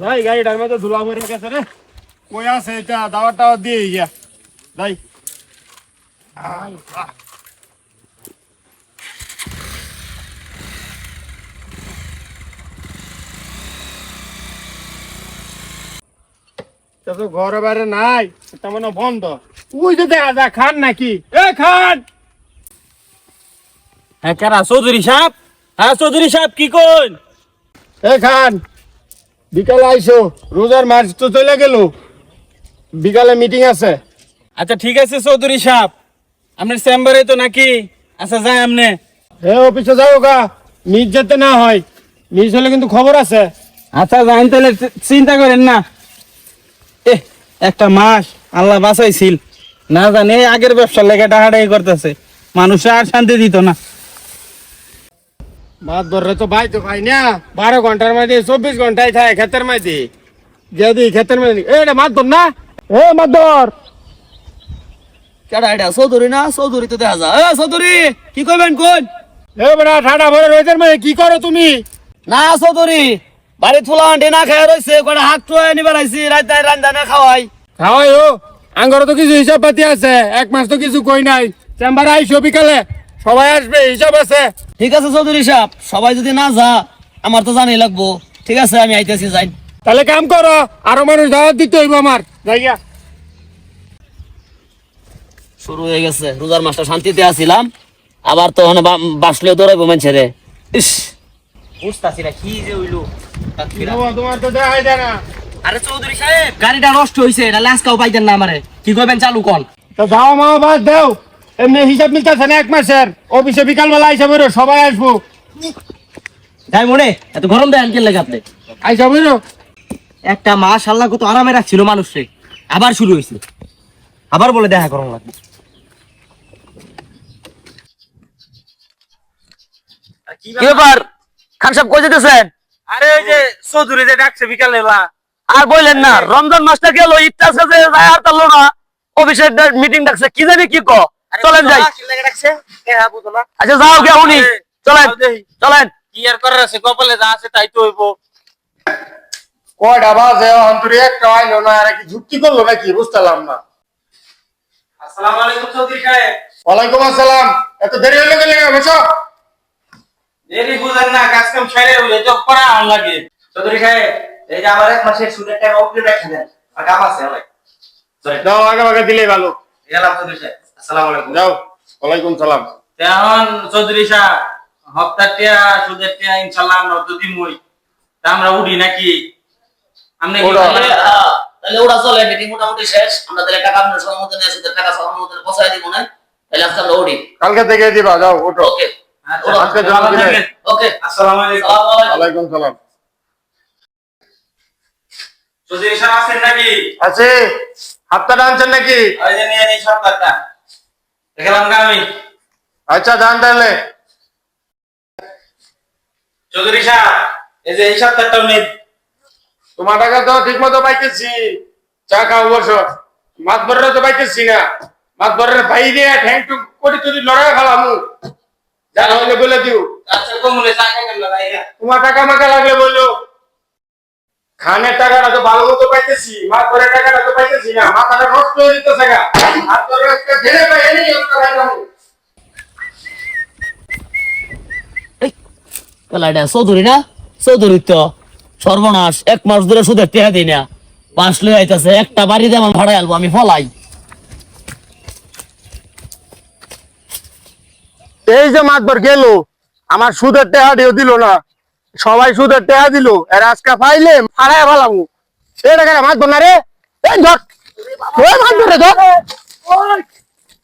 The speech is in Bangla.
ভাই গাড়িটার মধ্যে ধুলা মরে গেছে রে। কই আছে এটা? দাওয়ার টাওয়ার দিয়ে গিয়া। ভাই তা তো ঘরে বাইরে নাই এটা মনে বন্ধ। ওই যে দেখা যায় খান নাকি? এ খান! হ্যাঁ কারা? চৌধুরী সাহেব? হ্যাঁ চৌধুরী সাহেব কি কোন এ খান বিকালে আইসো। রোজার মার্চ তো চলে গেল। বিকালে মিটিং আছে। আচ্ছা ঠিক আছে চৌধুরী সাহেব। আপনার চেম্বারে তো নাকি? আচ্ছা যাই আমনে। এ অফিসে যাও গা। মিস যেতে না হয়। মিস হলে কিন্তু খবর আছে। আচ্ছা যাইন তাহলে চিন্তা করেন না। এ একটা মাস আল্লাহ বাঁচাইছিল। না জানি এই আগের ব্যবসার লেগে টাকাটাই করতেছে। মানুষে আর শান্তি দিত না। মাছ ধরলে তো ভাই তো ভাই না। বারো ঘণ্টার মধ্যে চব্বিশ ঘন্টায় থাকে ক্ষেতের মধ্যে। যদি ক্ষেতের মধ্যে এ এটা মাছ ধর না। এ মাছ ধর। কেডা এটা চৌধুরী না? চৌধুরী তো দেখা যায়। এ চৌধুরী কি করবেন কোন? এ বেটা ঠাডা ভরে রয়েছে মধ্যে কি করো তুমি? না চৌধুরী বাড়ি থুলা আন্টি না খায় রয়েছে কটা হাত টুয়ে নিবার আইছি রাত রান্দা না খাওয়াই। খাওয়াই ও আঙ্গর তো কিছু হিসাব পাতি আছে এক মাস তো কিছু কই নাই। চেম্বারে আইসো বিকালে সবাই আসবে হিসাব আছে। ঠিক আছে চৌধুরী সাহেব সবাই যদি না যা আমার তো জানি লাগবো। ঠিক আছে আমি আইতেছি যাই। তাহলে কাম করো আরও মানুষ দাওয়াত দিতে হইব আমার। জায়গা শুরু হয়ে গেছে রোজার মাসটা শান্তিতে আসিলাম আবার তো ওখানে বাসলে দৌড়াইবো মানুষের ইস। বুঝতাছি না কি যে হইল? তোমার তো দেখাই দেয় না। আরে চৌধুরী সাহেব গাড়িটা নষ্ট হইছে না লাস্কাও পাইতেন না আমারে। কি করবেন চালু কল তো যাও মা বাদ দাও। এমনি হিসাব মিলতেছে না এক মাসের। অফিসে বিকাল বেলা আইসা বেরো সবাই আসব। যাই মনে এত গরম দেয় আনকেল লাগে আপনি। আইসা বেরো। একটা মাস আল্লাহ কত আরামে রাখছিল মানুষে। আবার শুরু হয়েছে। আবার বলে দেখা করুন লাগবে। কি ব্যাপার? খান সাহেব কই যেতেছেন? আরে ওই যে চৌধুরী যে ডাকছে বিকালে আর বললেন না রমজান মাসটা গেল ইচ্ছা আছে যে আর তারলো না। অফিসের মিটিং ডাকছে কি জানি কি ক চলেন যাই। আচ্ছা যাও গে উনি। চলেন চলেন। কি আর করার আছে? কপালে যা আছে তাই তো হইব। কয়টা বাজে অন্তরে একটা আইলো না আর কি যুক্তি করল নাকি? বুঝতেলাম না। আসসালামু আলাইকুম চৌধুরী সাহেব। ওয়ালাইকুম আসসালাম। এত দেরি হলো গেলে বসো। দেরি বুঝেন না কাজ কাম ছেড়ে করা আন লাগে। চৌধুরী সাহেব এই যে আমার এক মাসের সুদের টাকা অগ্রিম রেখে দেন। আর কাম আছে অনেক। যাও আগে আগে দিলে ভালো। গেলাম চৌধুরী সাহেব আসসালামু আলাইকুম। যাও ওয়ালাইকুম সালাম। তেমন চৌধুরী সাহেব হপ্তার টিয়া সুদের আমরা তো দিমই তা আমরা উঠি নাকি? আপনি কি ওরা। বলেন? তাহলে ওরা চলে মিটিং মোটামুটি শেষ। আমরা তাহলে টাকা আপনার সময় নিয়ে সুদের টাকা সময় পৌঁছায় দিব না। তাহলে আজকে আমরা উঠি। কালকে থেকে দিবা যাও ওঠো ওকে। আসসালামু আলাইকুম। ওয়ালাইকুম সালাম। চৌধুরী সাহেব আছেন নাকি? আছে। হাতটা আনছেন নাকি? আমি আচ্ছা যান তাহলে। চৌধুরী সাহেব এই যে এই সপ্তাহটাও নেই তোমার টাকা তো ঠিক মতো পাইতেছি। চা খাও বসো। মাছ ধরে তো পাইতেছি না। মাছ ধরে ভাই দিয়ে ঠ্যাং টুক করে তুই লড়াই খালামু। যা হইলে বলে দিও। আচ্ছা তোমার টাকা মাকা লাগলে বলল খানের টাকাটা তো ভালো মতো পাইতেছি টাকাটা তো পাইতেছি না মাথাটা নষ্ট হয়ে যেতেছে গা। হাত ধরে একটা ধরে পাই এনে একটা খাইলামু তাহলে চৌধুরী না? চৌধুরী তো সর্বনাশ এক মাস ধরে সুদের টেহা দিই না। পাঁচ লই আইতাছে একটা বাড়িতে আমার ভাড়ায় আলবো আমি ফলাই। এই যে মাতবার গেল আমার সুদের টেহা দিও দিল না। সবাই সুদের টেহা দিল, এর আজকে পাইলে ফাড়ায় ভালামু এই টাকা মাতবার না রে। ধর। মাতবার ধর।